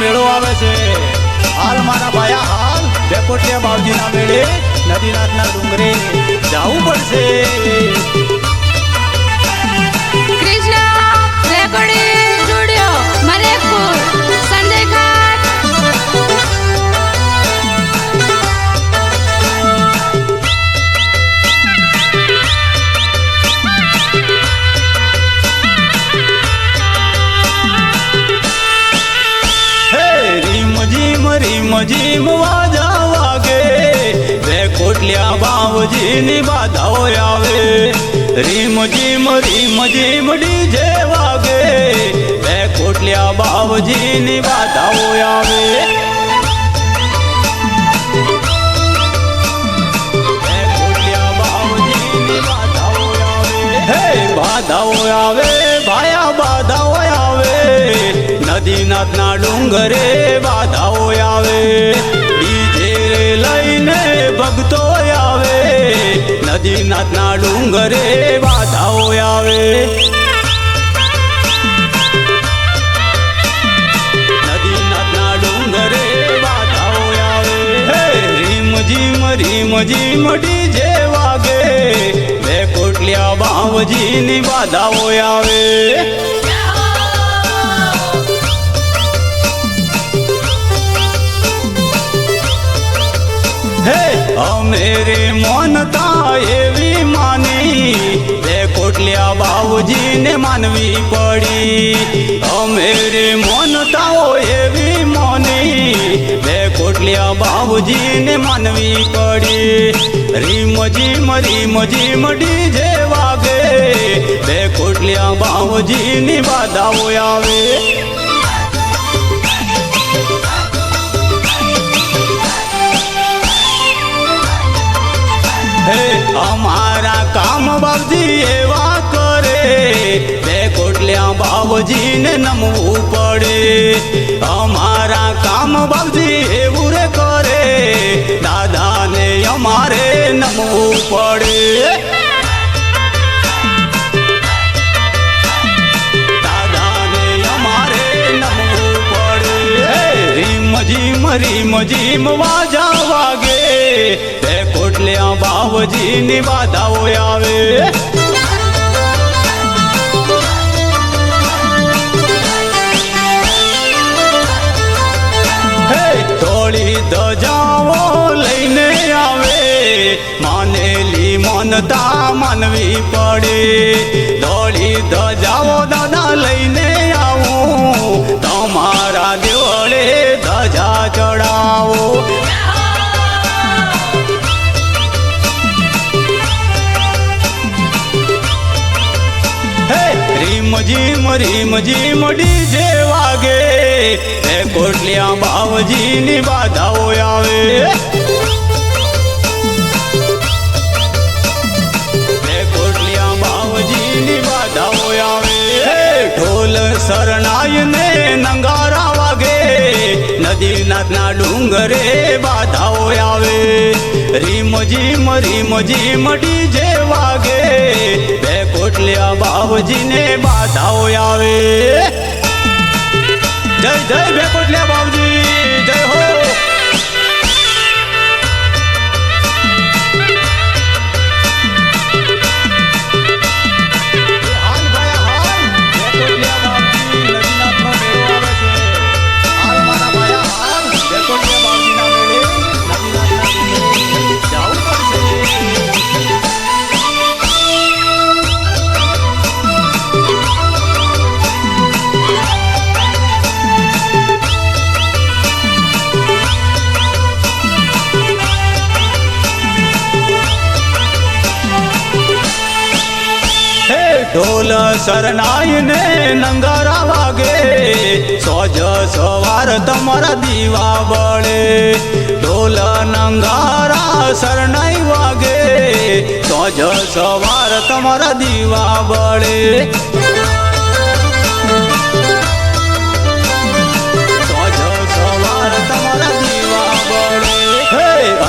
મેળો આવે છે. હાલ મારા ભાયા હાલ. બેકોટિયા બાવજીના મેળે. નદીનાથના ડુંગરે જવું પડશે. વાજા વાગે. બે કોટલિયા બાવજીની બાધાઓ આવે. રીમ જીમ રીમ જીમ ડીજે વાગે. બે કોટલિયા બાવજીની બાધાઓ આવે. બાધાઓ આવે. ભાયા બાધાઓ આવે. નદીનાથના ડુંગરે બાધાઓ આવે. રે લઈને ભક્તો આવે. નદીનાથના ડુંગરે બાધાઓ આવે. જીમ, રીમ જીમ ડીજે વાગે. બે કોટલિયા બાવજીની બાધાઓ આવે. હે? અમે રે મોનતા એવી માની. બે કોટલિયા બાવજીને માનવી પડી. અમે મોનતા એવી મોની. બે કોટલિયા બાવજીને માનવી પડી. રીમ જીમ રીમ જીમ ડીજે વાગે. બે કોટલિયા બાવજીની બાધાઓ આવે. બાબજી એવા કરે. બે કોટલ્યા બાબજીને નમવું પડે. અમારા કામ બાબજી એવું રે કરે. દાદાને અમારે નમવું પડે. રીમ જીમ રીમ જીમ વાજા વાગે. બે કોટલ્યા બાવજીની બાધાઓ આવે. થોડી ધજાઓ લઈને આવે. માનેલી મનતા માનવી પડે. દોડી ધજાઓ જીમ રીમ જીમ ડીજે વાગે. એ કોટલિયા બાવજીની બાધાઓ આવે. ઢોલ શરણાય ને નંગારા વાગે. નદીનાથના ડુંગરે બાધાઓ આવે. રીમ જીમ રીમ ડીજે વાગે. કોટલિયા બાવજીને બાધાઓ આવે. જય જય બે કોટલિયા બાવજી. શરણાઈ ને નંગારા વાગે. સોજ સવાર તમારા દીવા બળે ઢોલ નંગારા શરણાઈ વાગે. સોજ સવાર તમારા દીવા બળે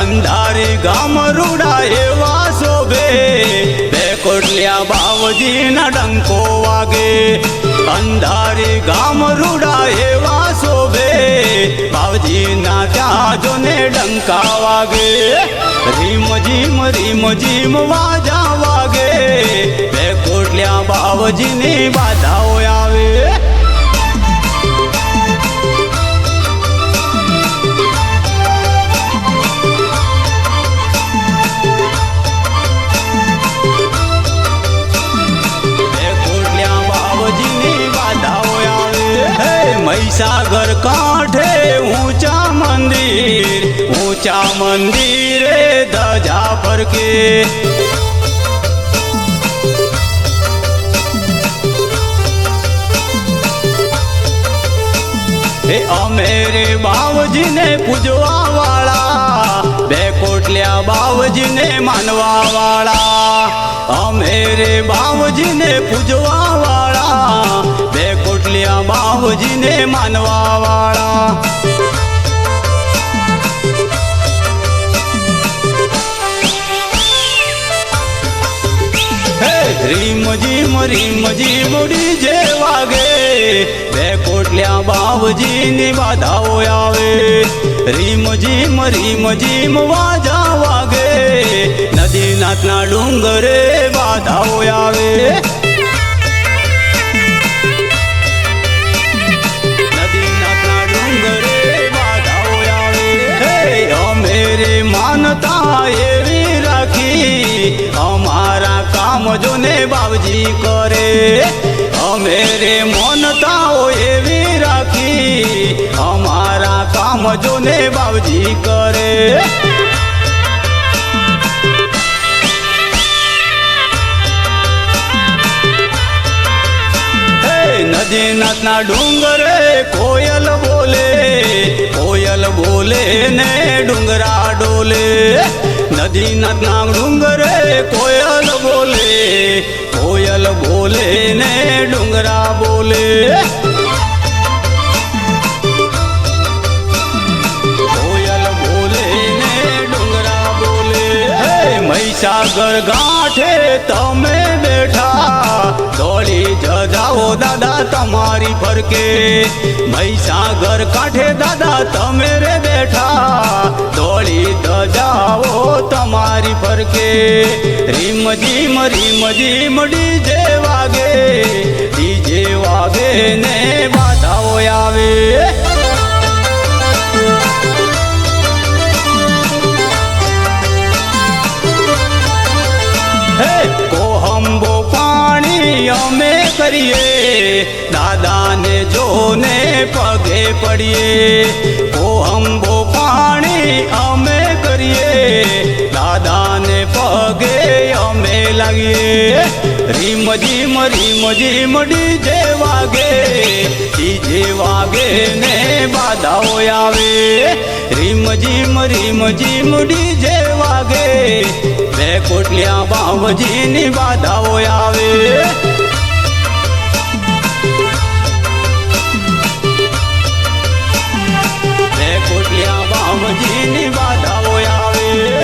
અંધારી ગામ રૂડા એવા શોભે. કોટલિયા બાવજીના ડંકો વાગે. અંધારી ગામ રૂડા એવા શોભે. બાવજીના ત્યાં જોને ડંકા વાગે. રીમ જીમ રીમ જીમ વાજા વાગે. બે કોટલ્યા બાવજીની બાધાઓ આવે. મંદિરે ધજા ફરકે હે અમે રે બાવજીને પૂજવા વાળા બે કોટલ્યા બાવજીને માનવા વાળા અમે રે બાવજીને પૂજવા વાળા બે કોટલ્યા બાવજીને માનવા વાળા હે મરીમજી જીમ જે વાગે. બે કોટલ્યા બાવજીની બાધાઓ આવે. રીમજી મરીમજી વાજા વાગે. નદીનાથના ડુંગરે બાધાઓ આવે. માનતા એવી રાખી. જોને બાવજી કરે. અમે રે માનતાઓ એવી રાખી, અમારા કામ જોને બાવજી કરે. નદીનાથના નદી નાથના ડુંગરે કોયલ બોલે કોયલ બોલે ને ડુંગરા ડોલે. નદી નામ ડુંગરે કોયલ બોલે કોયલ બોલે ને ડુંગરા બોલે. કોયલ બોલે ને ડુંગરા બોલે. હે મહીસાગર ગાંઠે તમે બેઠા, દોડી જજાઓ દાદા તમારી ફરકે. મહીસાગર કાંઠે દાદા તમે રે બેઠા, દોડી જજાઓ તમારી ફરકે. રીમ જીમ રીમ જીમ, ડીજે વાગે. ડીજે વાગે ને બાધાઓ આવે. કોહંબો પાણી અમે કરીએ. દાદાને જોને પગે પડીએ. કોહંબો પાણી અમે લાગીએ. રીમ જીમ રીમ જીમ ડીજે વાગે ડીજે વાગે ને બાધાઓ આવે. રીમ જીમ રીમ જીમ ડીજે વાગે, બે કોટલિયા બાવજીની બાધાઓ આવે.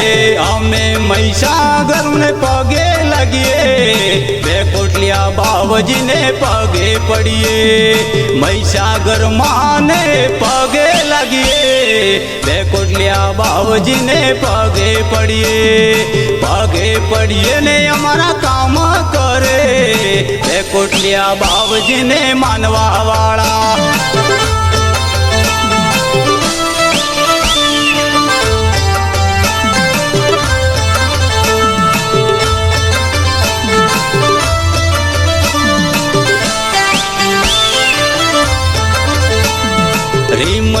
અમે અમે મહીસાગરને પગે લાગીએ. બે કોટલિયા બાવજીને પગે પડીએ. મહીસાગર માને પગે લાગીએ. બે કોટલિયા બાવજીને પગે પડીએ. પગે પડીએ ને અમારા કામ કરે. બે કોટલિયા બાવજીને માનવા વાળા.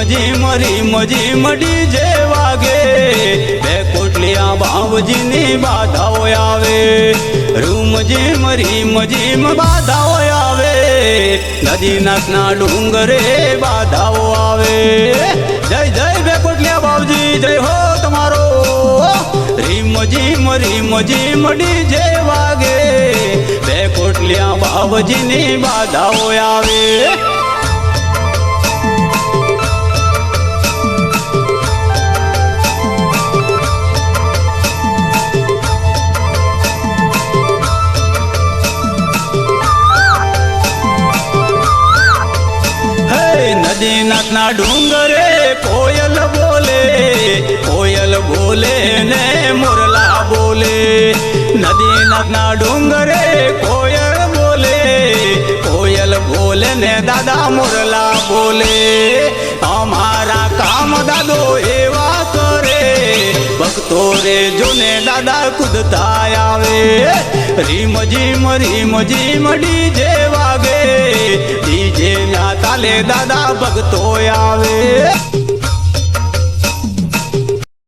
રીમ મરી, મજી મડી જે વાગે. બે કોટલિયા બાવજીની બાધાઓ આવે. રૂમ મરી જીમ બાધાઓ આવે. નદી નાથના ડુંગરે બાધાઓ આવે. જય જય બે કોટલિયા બાવજી, જય હો તમારો. રીમ મરી, મજી મડી જે વાગે. બે કોટલિયા બાવજીની બાધાઓ આવે. હે નદીનાથના ડુંગરે કોયલ બોલે કોયલ બોલે ને મોરલા બોલે. નદીનાથના ડુંગરે કોયલ બોલે કોયલ બોલે ને દાદા મોરલા બોલે. રે જોને દાદા કુદતા આવે. રીમ જીમ રીમ જીમ ડીજે વાગે. ડીજે ના તાલે દાદા ભગતો આવે.